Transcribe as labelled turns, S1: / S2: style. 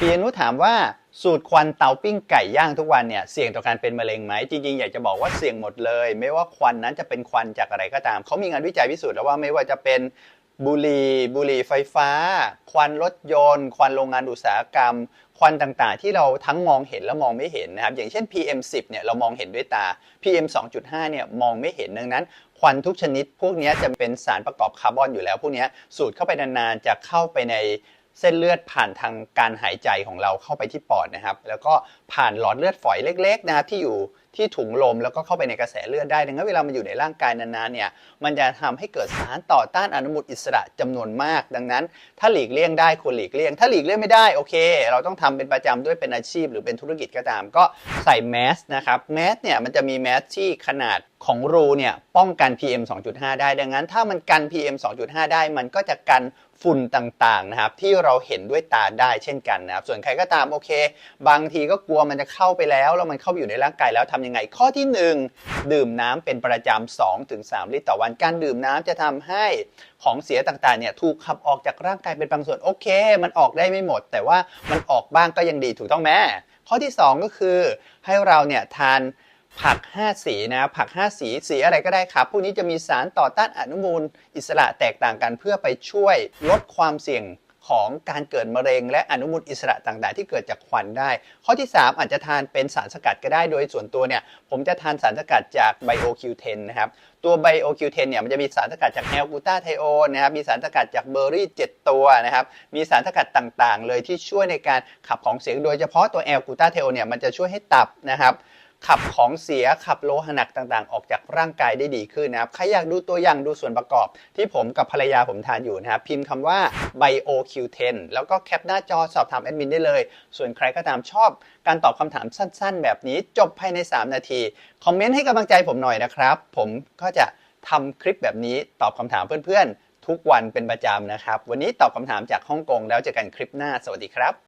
S1: ปียนุถามว่าสูตรควันเตาปิ้งไก่ย่างทุกวันเนี่ยเสี่ยงต่อการเป็นมะเร็งไหมจริงๆ อยากจะบอกว่าเสี่ยงหมดเลย ไม่ว่าควันนั้นจะเป็นควันจากอะไรก็ตาม เขามีงานวิจัยพิสูจน์แล้วว่าไม่ว่าจะเป็นบุหรี่บุหรี่ไฟฟ้า ควันรถยนต์ ควันโรงงานอุตสาหกรรม ควันต่างๆ ที่เราทั้งมองเห็นและมองไม่เห็นนะครับอย่างเช่น PM 10เนี่ยเรามองเห็นด้วยตา PM 2.5เนี่ยมองไม่เห็นดังนั้นควันทุกชนิด พวกนี้จะเป็นสารประกอบคาร์บอนอยู่แล้วพวกนี้สูดเข้าไปนานๆจะเข้าไปใน เส้นเลือดผ่านทางการหายใจของเราเข้าไปที่ปอดนะครับ แล้วก็ผ่านหลอดเลือดฝอยเล็ก ๆ นะครับที่อยู่ที่ถุงลมแล้วก็เข้าไปในกระแสเลือดได้ดังนั้นเวลามันอยู่ในร่างกายนานๆเนี่ยมันจะทำให้เกิดสารต่อต้านอนุมูลอิสระจำนวนมาก ดังนั้น ถ้าหลีกเลี่ยงได้ควรหลีกเลี่ยง ถ้าหลีกเลี่ยงไม่ได้โอเค เราต้องทำเป็นประจำด้วยเป็นอาชีพ หรือเป็นธุรกิจก็ตาม ก็ใส่แมสนะครับแมสเนี่ยมันจะมีแมสที่ขนาด ของรูเนี่ยป้องกัน PM 2.5 ได้ ดังนั้น ถ้ามันกัน PM 2.5 ได้ มันก็จะกันฝุ่นต่างๆนะครับที่เราเห็นด้วยตาได้เช่นกันนะครับส่วนใครก็ตามโอเค บางทีก็กลัวมันจะเข้าไปแล้วแล้วมันเข้าไปอยู่ในร่างกายแล้วทำยังไง ข้อที่ 1 ดื่มน้ำเป็นประจำ2-3 ลิตรต่อวันการดื่มน้ำจะทำให้ของเสียต่างๆเนี่ยถูกขับออกจากร่างกายเป็นบางส่วนโอเค มันออกได้ไม่หมด แต่ว่ามันออกบ้างก็ยังดีถูกต้องไหมข้อที่ 2 ก็คือให้เราเนี่ยทาน ผัก 5 สีนะผัก 5 สีสีอะไรก็ได้ครับ พวกนี้จะมีสารต่อต้านอนุมูลอิสระแตกต่างกันเพื่อไปช่วยลดความเสี่ยงของการเกิดมะเร็ง และอนุมูลอิสระต่างๆ ที่เกิดจากควันได้ ข้อที่ 3 อาจจะทานเป็นสารสกัดก็ได้โดยส่วนตัวเนี่ย ผมจะทานสารสกัดจาก BioQ10 นนะครับ ตัว BioQ10 เทนเนี่ยมันจะมีสารสกัดจากแอลกูตาไทโอนนะครับ มีสารสกัดจากเบอร์รี่ 7 ตัวนะครับ มีสารสกัดต่างๆ เลยที่ช่วยในการขับของเสียโดยเฉพาะตัวแอลกูตาไทโอนเนี่ยมันจะช่วยให้ตับนะครับ ขับของเสียขับโลหะหนักต่างๆ ออกจากร่างกายได้ดีขึ้นนะครับ ใครอยากดูตัวอย่างดูส่วนประกอบ ที่ผมกับภรรยาผมทานอยู่นะครับ พิมพ์คำว่า BioQ10 แล้วก็แคปหน้าจอสอบถามแอดมินได้เลย ส่วนใครก็ตามชอบการตอบคำถามสั้นๆ แบบนี้จบภายใน 3 นาที คอมเมนต์ให้กำลังใจผมหน่อยนะครับ ผมก็จะทำคลิปแบบนี้ตอบคำถามเพื่อนๆ ทุกวันเป็นประจำนะครับ วันนี้ตอบคำถามจากฮ่องกงแล้วเจอกันคลิปหน้า สวัสดีครับ